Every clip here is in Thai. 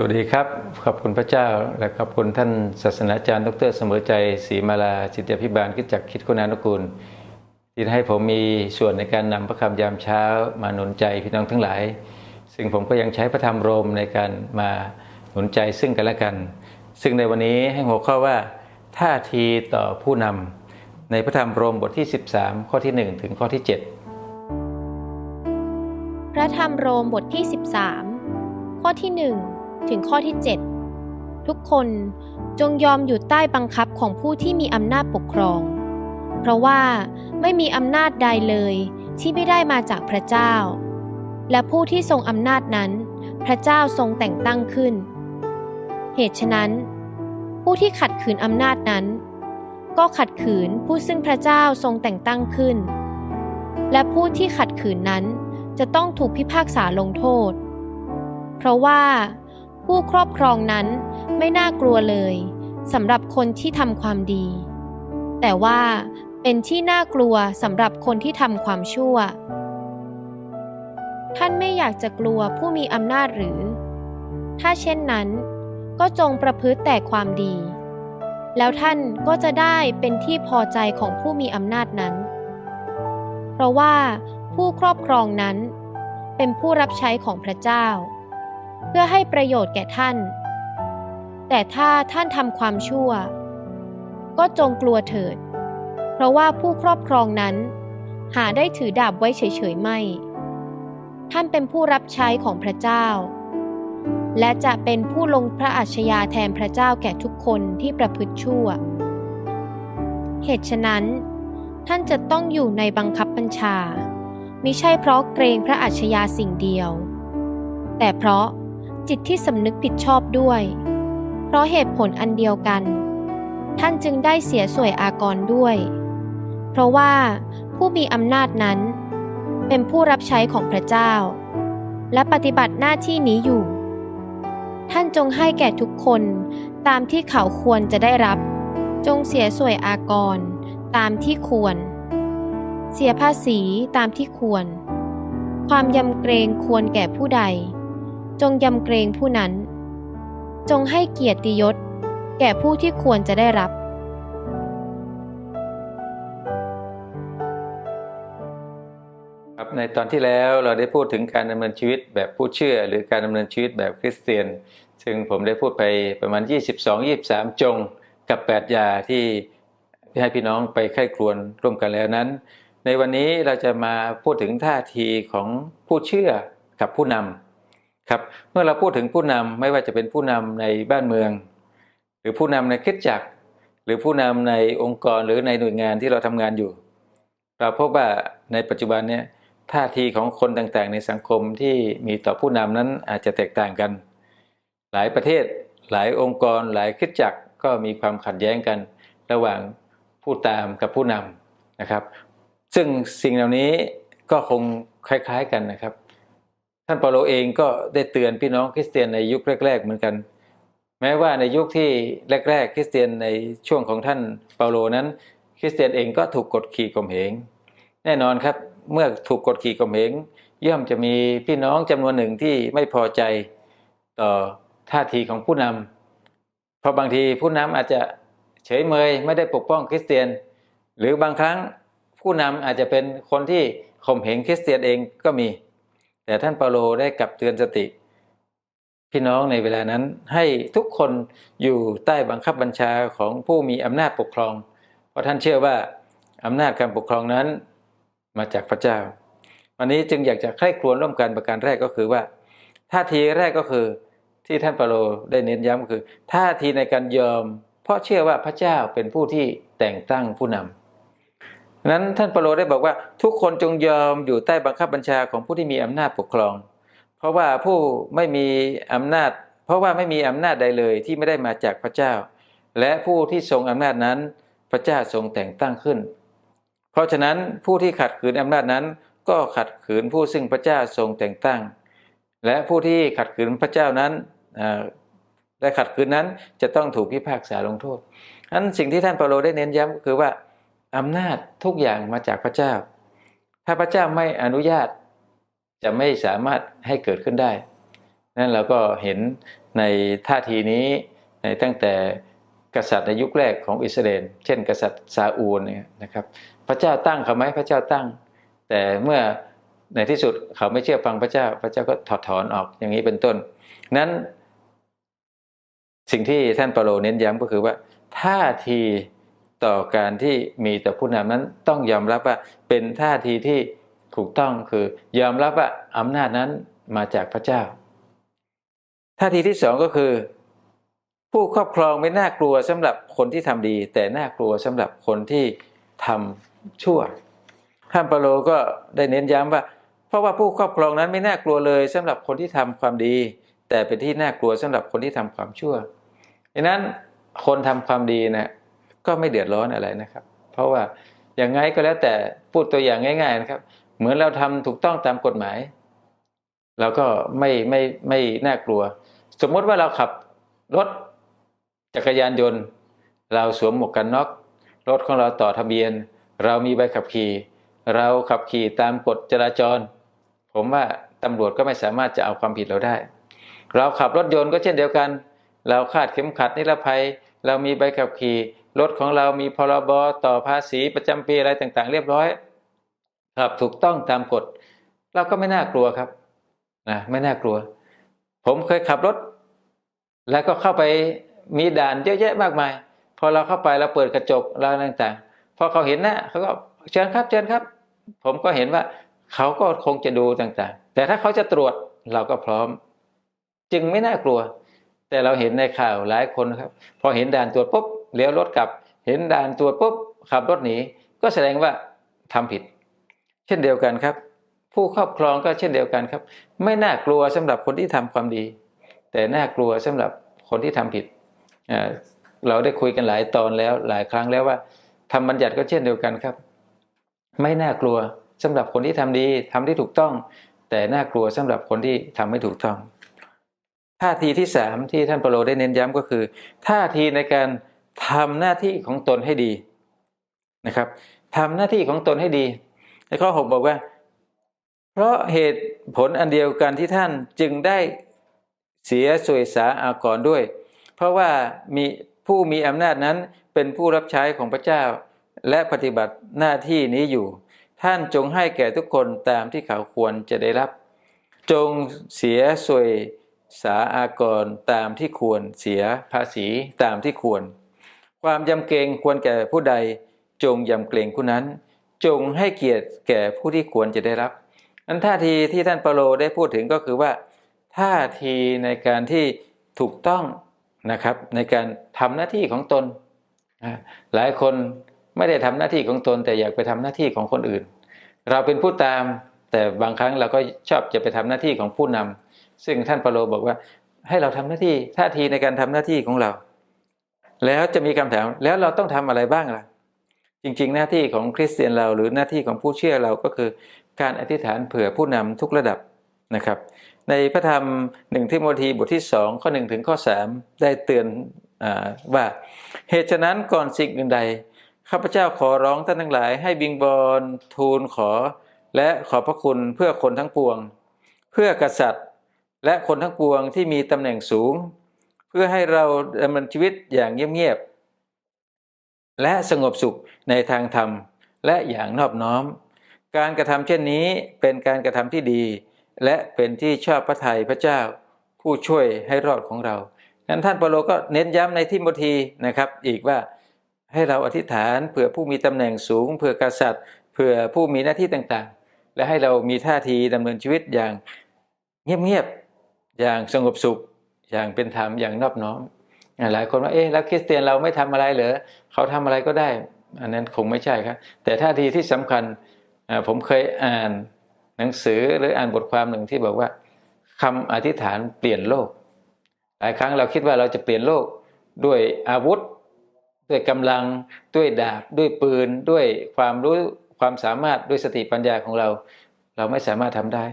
สวัสดีครับ ขอบคุณพระเจ้า และขอบคุณท่านศาสนาจารย์ ดร เสมอใจศรีมาลาจิตยพิบาลคิดจักคิดคุณานุกูล ที่ให้ผมมีส่วนในการนำพระคำยามเช้ามาหนุนใจพี่น้องทั้งหลาย ซึ่งผมก็ยังใช้พระธรรมโรมในการมาหนุนใจซึ่งกันและกัน ซึ่งในวันนี้ให้หัวข้อว่าท่าทีต่อผู้นำในพระธรรมโรมบทที่ 13 ข้อที่ 1 ถึงข้อที่ 7 พระธรรมโรมบทที่ 13 ข้อที่ 1 ถึงข้อที่ 7 ทุกคนจงยอมอยู่ใต้บังคับของผู้ที่มีอำนาจปกครอง เพราะว่าไม่มีอำนาจใดเลยที่ไม่ได้มาจากพระเจ้า และผู้ที่ทรงอำนาจนั้น พระเจ้าทรงแต่งตั้งขึ้น เหตุฉะนั้น ผู้ที่ขัดขืนอำนาจนั้น ก็ขัดขืนผู้ซึ่งพระเจ้าทรงแต่งตั้งขึ้น และผู้ที่ขัดขืนนั้นจะต้องถูกพิพากษาลงโทษ เพราะว่า ผู้ครอบครองนั้นไม่น่ากลัวเลยสำหรับคนที่ทำความดี แต่ว่าเป็นที่น่ากลัวสำหรับคนที่ทำความชั่ว ท่านไม่อยากจะกลัวผู้มีอำนาจหรือ ถ้าเช่นนั้น ก็จงประพฤติแต่ความดี แล้วท่านก็จะได้เป็นที่พอใจของผู้มีอำนาจนั้น เพราะว่าผู้ครอบครองนั้นเป็นผู้รับใช้ของพระเจ้า เพื่อให้ประโยชน์แก่ท่าน แต่ถ้าท่านทำความชั่ว ก็จงกลัวเถิด เพราะว่าผู้ครอบครองนั้น หาได้ถือดาบไว้เฉยๆไม่ ท่านเป็นผู้รับใช้ของพระเจ้า และจะเป็นผู้ลงพระอัชญาแทนพระเจ้าแก่ทุกคนที่ประพฤติชั่ว เหตุฉะนั้น ท่านจะต้องอยู่ในบังคับบัญชามิใช่เพราะเกรงพระอัจฉริยะสิ่งเดียว แต่เพราะ จิตที่สำนึกผิดชอบด้วย เพราะเหตุผลอันเดียวกัน ท่านจึงได้เสียสวยอากรด้วย เพราะว่าผู้มีอำนาจนั้น เป็นผู้รับใช้ของพระเจ้า และปฏิบัติหน้าที่นี้อยู่ ท่านจงให้แก่ทุกคนตามที่เขาควรจะได้รับ จงเสียสวยอากรตามที่ควร เสียภาษีตามที่ควร ความยำเกรงควรแก่ผู้ใด จงยำเกรงผู้นั้น จงให้เกียรติยศ แก่ผู้ที่ควรจะได้รับ ครับในตอนที่แล้วเราได้พูดถึงการดำเนินชีวิตแบบผู้เชื่อ หรือการดำเนินชีวิตแบบคริสเตียน ซึ่งผมได้พูดไปประมาณ 22-23 จงกับ 8 ยาที่ให้พี่น้องไปไข้ครวนร่วมกันแล้วนั้น ในวันนี้เราจะมาพูดถึงท่าทีของผู้เชื่อกับผู้นำ ครับเมื่อเราพูดถึงผู้นำไม่ว่าจะเป็นผู้นำในบ้านเมือง หรือผู้นำในคริสตจักร หรือผู้นำในองค์กรหรือในหน่วยงานที่เราทำงานอยู่ เราพบว่าในปัจจุบันเนี่ยท่าทีของคนต่างๆ ในสังคมที่มีต่อผู้นำนั้นอาจจะแตกต่างกัน หลายประเทศหลายองค์กรหลายคริสตจักรก็มีความขัดแย้งกัน ระหว่างผู้ตามกับผู้นำนะครับ ซึ่งสิ่งเหล่านี้ก็คงคล้ายๆกันนะครับ ท่านเปาโลเองก็ได้เตือนพี่น้องคริสเตียนในยุคแรก ๆ เหมือนกัน แม้ว่าในยุคที่แรก ๆ คริสเตียนในช่วงของท่านเปาโลนั้น คริสเตียนเองก็ถูกกดขี่ข่มเหงแน่นอนครับเมื่อถูกกดขี่ข่มเหงย่อมจะมีพี่น้องจำนวนหนึ่งที่ไม่พอใจต่อท่าทีของผู้นำเพราะบางทีผู้นำอาจจะเฉยเมยไม่ได้ปกป้องคริสเตียน หรือบางครั้งผู้นำอาจจะเป็นคนที่ข่มเหงคริสเตียนเองก็มี แต่ท่านเปาโลได้กลับเตือนสติ พี่น้องในเวลานั้นให้ทุกคนอยู่ใต้บังคับบัญชาของผู้มีอำนาจปกครอง เพราะท่านเชื่อว่าอำนาจการปกครองนั้นมาจากพระเจ้า วันนี้จึงอยากจะใคร่ครวญร่วมกันประการแรกก็คือว่าท่าทีแรกก็คือที่ท่านเปาโลได้เน้นย้ำก็คือท่าทีในการยอม เพราะเชื่อว่าพระเจ้าเป็นผู้ที่แต่งตั้งผู้นำ นั้นท่านเปโลได้บอกว่าทุกคนจงยอมอยู่ใต้บังคับบัญชาของผู้ที่มีอำนาจปกครอง เพราะว่าผู้ไม่มีอำนาจ เพราะว่าไม่มีอำนาจใดเลยที่ไม่ได้มาจากพระเจ้า และผู้ที่ทรงอำนาจนั้นพระเจ้าทรงแต่งตั้งขึ้น เพราะฉะนั้นผู้ที่ขัดขืนอำนาจนั้น ก็ขัดขืนผู้ซึ่งพระเจ้าทรงแต่งตั้ง และผู้ที่ขัดขืนพระเจ้านั้นและขัดขืนนั้นจะต้องถูกพิพากษาลงโทษนั้นสิ่งที่ท่านเปาโลได้เน้นย้ำก็คือว่า อำนาจทุกอย่างมาจากพระเจ้า ถ้าพระเจ้าไม่อนุญาตจะไม่สามารถให้เกิดขึ้นได้ นั่นเราก็เห็นในท่าทีนี้ในตั้งแต่กษัตริย์ในยุคแรกของอิสราเอลเช่น กษัตริย์ซาอูลเนี่ยนะครับ พระเจ้าตั้งเขาไหมพระเจ้าตั้ง แต่เมื่อในที่สุดเขาไม่เชื่อฟังพระเจ้า พระเจ้าก็ถอดถอนออกอย่างนี้เป็นต้น นั้นสิ่งที่ท่านเปาโลเน้นย้ำก็คือว่าท่าที ต่อการที่มีต่อผู้นำนั้นต้องยอมรับว่าเป็นท่าทีที่ถูกต้องคือยอมรับว่าอำนาจนั้นมาจากพระเจ้า ท่าทีที่สองก็คือ ผู้ครอบครองไม่น่ากลัวสำหรับคนที่ทำดี แต่น่ากลัวสำหรับคนที่ทำชั่วท่านเปโลก็ได้เน้นย้ำว่า เพราะว่าผู้ครอบครองนั้นไม่น่ากลัวเลยสำหรับคนที่ทำความดี แต่เป็นที่น่ากลัวสำหรับคนที่ทำความชั่วดังนั้นคนทำความดีนะ ก็ไม่เดือดร้อนอะไรนะครับ เพราะว่าอย่างไงก็แล้วแต่พูดตัวอย่างง่าย ๆนะครับ เหมือนเราทำถูกต้องตามกฎหมายเราก็ไม่ไม่ไม่น่ากลัว สมมติว่าเราขับรถจักรยานยนต์ เราสวมหมวกกันน็อกรถของเราต่อทะเบียน เรามีใบขับขี่ เราขับขี่ตามกฎจราจร ผมว่าตำรวจก็ไม่สามารถจะเอาความผิดเราได้ เราขับรถยนต์ก็เช่นเดียวกัน เราคาดเข็มขัดนิรภัย เรามีใบขับขี่ รถของเรามีพรบต่อภาษีประจำปีอะไรต่างๆ เรียบร้อยขับถูกต้องตามกฎ เราก็ไม่น่ากลัวครับนะไม่น่ากลัว ผมเคยขับรถ แล้วก็เข้าไปมีด่านเยอะแยะมากมาย พอเราเข้าไปเราเปิดกระจกเราต่างๆพอเขาเห็นหนะเขาก็เชิญครับเชิญครับ ผมก็เห็นว่าเขาก็คงจะดูต่างๆ แต่ถ้าเขาจะตรวจเราก็พร้อม จึงไม่น่ากลัว แต่เราเห็นในข่าวหลายคนครับ พอเห็นด่านตรวจปุ๊บ เลี้ยวรถกลับ เห็นด่านตรวจปุ๊บขับรถหนีก็แสดงว่าทำผิด เช่นเดียวกันครับ ผู้ครอบครองก็เช่นเดียวกันครับ ไม่น่ากลัวสำหรับคนที่ทำความดี แต่น่ากลัวสำหรับคนที่ทำผิดเเราได้คุยกันหลายตอนแล้วหลายครั้งแล้วว่าทำบัญญัติก็เช่นเดียวกันครับ ไม่น่ากลัวสำหรับคนที่ทำดีทำที่ถูกต้อง แต่น่ากลัวสำหรับคนที่ทำไม่ถูกต้องท่าทีที่สามที่ท่านเปาโลได้เน้นย้ำก็คือ ท่าทีในการ ทำหน้าที่ของตนให้ดีนะครับทำหน้าที่ของตนให้ดี ในข้อหกบอกว่า เพราะเหตุผลอันเดียวกันที่ท่านจึงได้เสียสวยสาอากรด้วย เพราะว่ามีผู้มีอำนาจนั้นเป็นผู้รับใช้ของพระเจ้า และปฏิบัติหน้าที่นี้อยู่ ท่านจงให้แก่ทุกคนตามที่เขาควรจะได้รับ จงเสียสวยสาอากรตามที่ควรเสียภาษีตามที่ควร ความยำเกรงควรแก่ผู้ใด จงยำเกรงผู้นั้น จงให้เกียรติแก่ผู้ที่ควรจะได้รับ อันท่าทีที่ท่านเปาโลได้พูดถึงก็คือว่า ท่าทีในการที่ถูกต้องนะครับ ในการทำหน้าที่ของตน หลายคนไม่ได้ทำหน้าที่ของตน แต่อยากไปทำหน้าที่ของคนอื่น เราเป็นผู้ตามแต่บางครั้งเราก็ชอบจะไปทำหน้าที่ของผู้นำซึ่งท่านเปาโลบอกว่าให้เราทำหน้าที่ท่าทีในการทำหน้าที่ของเรา แล้วจะมีคำถามแล้วเราต้องทำอะไรบ้างล่ะ จริง ๆ หน้าที่ของคริสเตียนเราหรือหน้าที่ของผู้เชื่อเราก็คือการอธิษฐานเผื่อผู้นำทุกระดับนะครับ ในพระธรรมหนึ่งทิโมธีบทที่สองข้อหนึ่งถึงข้อสามได้เตือนอว่าเหตุฉะนั้นก่อนสิ่งอื่นใดข้าพเจ้าขอร้องท่านทั้งหลาย ให้บิงบอลทูลขอ และขอบพระคุณเพื่อคนทั้งปวง เพื่อกษัตริย์ และคนทั้งปวงที่มีตำแหน่งสูง เพื่อให้เราดำเนินชีวิตอย่างเงียบๆและสงบสุขในทางธรรม และอย่างนอบน้อม การกระทำเช่นนี้เป็นการกระทำที่ดี และเป็นที่ชอบพระทัยพระเจ้า ผู้ช่วยให้รอดของเรานั้นท่านเปโลก็เน้นย้ำในทิโมธีนะครับอีกว่าให้เราอธิษฐานเผื่อผู้มีตำแหน่งสูงเผื่อกษัตริย์เผื่อผู้มีหน้าที่ต่างๆ และให้เรามีท่าทีดำเนินชีวิตอย่างเงียบๆอย่างสงบสุข อย่างเป็นธรรมอย่างนอบน้อมหลายคนว่าเอ๊ะแล้วคริสเตียนเราไม่ทำอะไรเหรอเขาทำอะไรก็ได้ อันนั้นคงไม่ใช่ครับ แต่ท่าทีที่สำคัญผมเคยอ่านหนังสือหรืออ่านบทความหนึ่งที่บอกว่าคำอธิษฐานเปลี่ยนโลก หลายครั้งเราคิดว่าเราจะเปลี่ยนโลกด้วยอาวุธ ด้วยกำลังด้วยดาบด้วยปืน ด้วยความรู้ความสามารถด้วยสติปัญญาของเรา เราไม่สามารถทำได้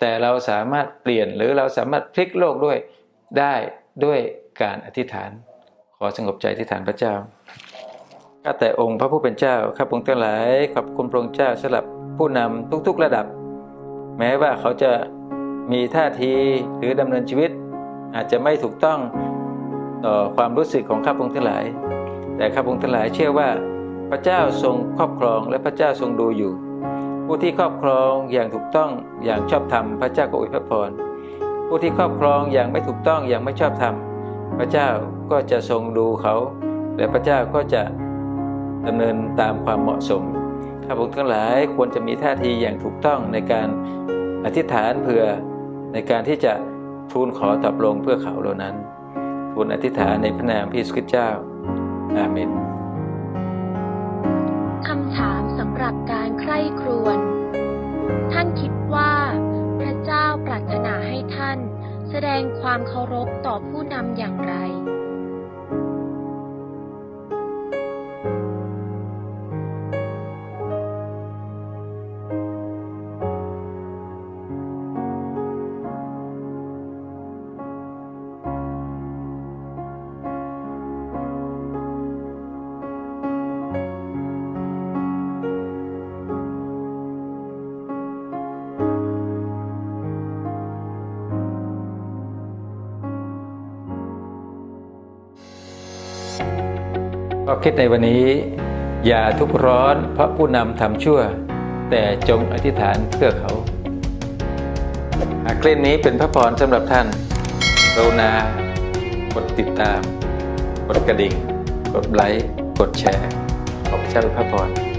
แต่เราสามารถเปลี่ยนหรือเราสามารถพลิกโลกด้วย ได้ด้วยการอธิษฐาน ขอสงบใจอธิษฐานพระเจ้าข้าแต่องค์พระผู้เป็นเจ้าข้าพระองค์ทั้งหลายขอบคุณพระองค์เจ้าสำหรับผู้นำทุกๆระดับ แม้ว่าเขาจะมีท่าทีหรือดำเนินชีวิต อาจจะไม่ถูกต้องต่อความรู้สึกของข้าพงทั้งหลาย แต่ข้าพงทั้งหลายเชื่อว่าพระเจ้าทรงครอบครองและพระเจ้าทรงดูอยู่ ผู้ที่ครอบครองอย่างถูกต้องอย่างชอบธรรมพระเจ้าก็อวยพระพร ผู้ที่ครอบครองอย่างไม่ถูกต้องอย่างไม่ชอบธรรมพระเจ้าก็จะทรงดูเขา และพระเจ้าก็จะดำเนินตามความเหมาะสมข้าพงทั้งหลายควรจะมีท่าทีอย่างถูกต้องในการอธิษฐานเผื่อในการที่จะทูลขอตอบลงเพื่อเขาเหล่านั้น ทูลอธิษฐานในพระนามพระเยซูคริสต์เจ้า อาเมนคำถามสำหรับการใคร่ครวญ แสดงความเคารพต่อผู้นำอย่างไร ข้อคิดในวันนี้ อย่าทุกร้อนเพราะผู้นำทำชั่ว แต่จงอธิษฐานเพื่อเขาหากคลิปนี้เป็นพระพรสำหรับท่านกรุณากดติดตาม กดกระดิ่ง กดไลค์ กดแชร์ ขอพระเจ้าพระพร